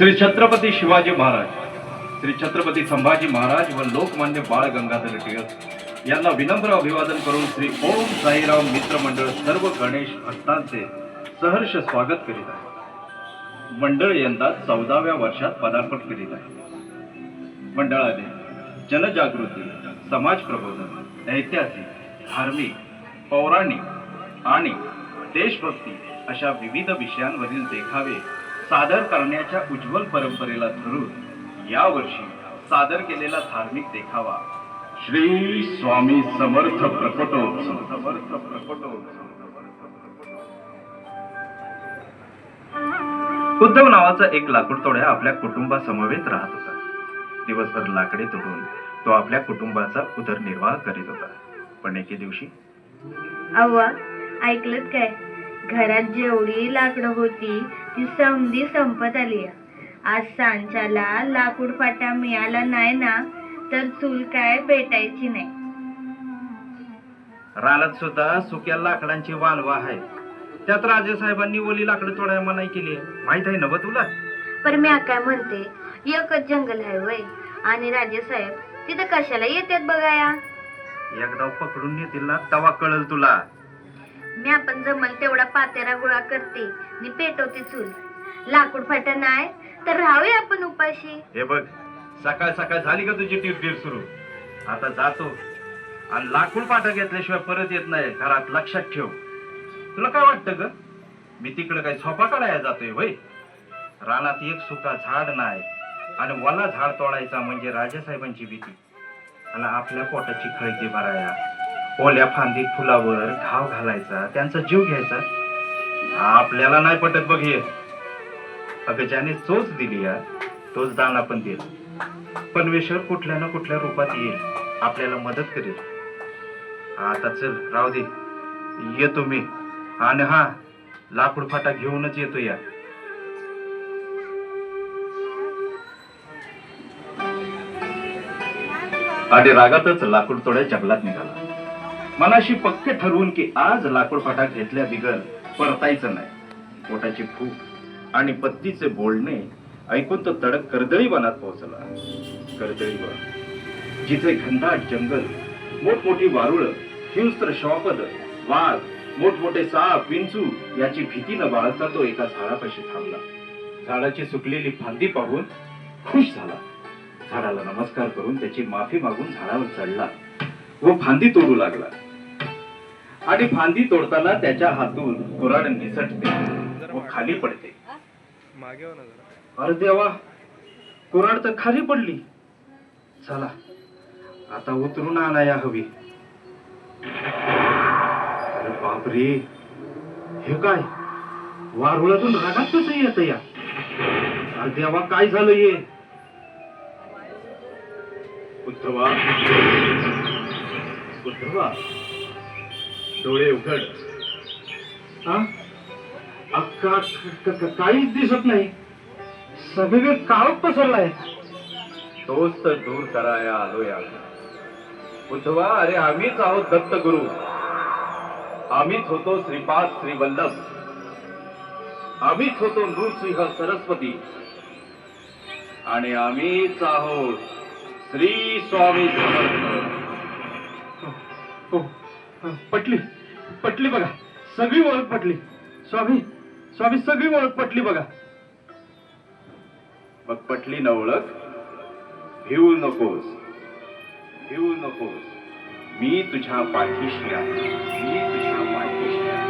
श्री छत्रपती शिवाजी महाराज श्री छत्रपती संभाजी महाराज व लोकमान्य बाळ गंगाधर टिळक यांना विनम्र अभिवादन करून श्री ओम साईराम मित्र मंडळ सर्व गणेश भक्तांचे सहर्ष स्वागत करीत आहे. मंडळ यंदा चौदाव्या वर्षात पदार्पण करीत आहे. मंडळाने जनजागृती समाज प्रबोधन ऐतिहासिक धार्मिक पौराणिक आणि देशभक्ती अशा विविध विषयांवरील देखावे सादर करण्याच्या उज्ज्वल परंपरेला धरून यावर्षी सादर केलेला धार्मिक देखावा श्री स्वामी समर्थ प्रकटोत्सव. समर्थ प्रकटोत्सव उद्धव नावाचा एक लाकूड तोड्या आपल्या कुटुंबासमवेत राहत होता. दिवसभर लाकडे तोडून तो आपल्या कुटुंबाचा उदरनिर्वाह करीत होता. पण एके दिवशी अव्वा ऐकलत काय? घरात जेवढी लाकडं होती ती समधी संपत आली. आज सांच्याला लाकूड फाटा मिळाला नाही ना तर चूल काय पेटायची नाही. रानात सुद्धा सुक्या लाकडांची वानवा आहे. त्यात राजे साहेबांनी ओली लाकडं तोडायला मनाई केली आहे. माहीत आहे नव तुला? पण मी काय म्हणते एकच जंगल आहे वय. आणि राजेसाहेब तिथं कशाला येतात बघाया? एकदा पकडून येतील ना तवा कळल तुला. मी आपण जमल तेवढा पातेरा गोळा करते. मी पेटवते चूल. लाकूड फाटा नाही तर राहूया आपण उपाशी. हे बघ सकाळ सकाळ झाली का तुझी टिरटिर सुरू? आता जातो. आणि लाकूड पाठा घेतल्याशिवाय परत येत नाही घरात लक्षात ठेव. तुला काय वाटतं ग? मी तिकडे काय झोपा काढायला जातोय वय? रानात एक सुका झाड नाही आणि वला झाड तोडायचा म्हणजे राजासाहेबांची भीती. आणि आपल्या पोटाची खळगी भराया. ओल्या फांदी फुलावर घाव घालायचा त्यांचा जीव घ्यायचा. आपल्याला नाही पटत बघ हे. अगं ज्याने चोच दिली या तोच दान आपण देत पनवेश्वर कुठल्या ना कुठल्या रूपात येईल आपल्याला मदत करेल. आता चल राहू दे. येतो मी. आणि हा लाकूड फाटा घेऊनच येतो या. आणि रागातच लाकूड तोड्या जंगलात निघाला. मनाशी पक्के ठरवून की आज लाकूड फाटा घेतल्या बिगर परतायचं नाही. पोटाची फूक आणि पत्तीचे बोलणे ऐकून तो तडक कर्दळी वनात पोहोचला. कर्दळी वन जिथे घनदाट जंगल मोठमोठी वारुळ हिंस्त्र शॉपद वाघ मोठमोठे साप विंचू याची भीती न बाळगता तो एका झाडापाशी थांबला. झाडाची सुकलेली फांदी पाहून खुश झाला. झाडाला नमस्कार करून त्याची माफी मागून झाडावर चढला. व फांदी तोडू लागला. आणि फांदी तोडताना त्याच्या हातून कुराड निसटते व खाली पडते. मागे हो अरे देवा कुराड तर खाली पडली. चला आता उतरून आणाया हवी. अरे बापरे हे काय? वारुळातून रागात कसं येत या? अरे देवा काय झालं ये उद्धवा उद्धवा. डोळे उघड. हा? काहीच दिसत नाही. सगळीकडे काळोख पसरलाय. तोच तर दूर कराया आलोय. आम्ही उद्धवा अरे आम्हीच आहोत दत्त गुरु आम्हीच होतो श्रीपाद श्री वल्लभ आम्हीच होतो नृसिंह सरस्वती. आणि आम्हीच आहोत श्री स्वामी समर्थ. पटली पटली बघा. सगळी ओळख पटली. स्वामी स्वामी सगळी ओळख पटली बघा. मग पटली ना ओळख? भिवू नकोस. भिवू नकोस. मी तुझ्या पाठीशी आहे. मी तुझ्या पाठीशी आहे.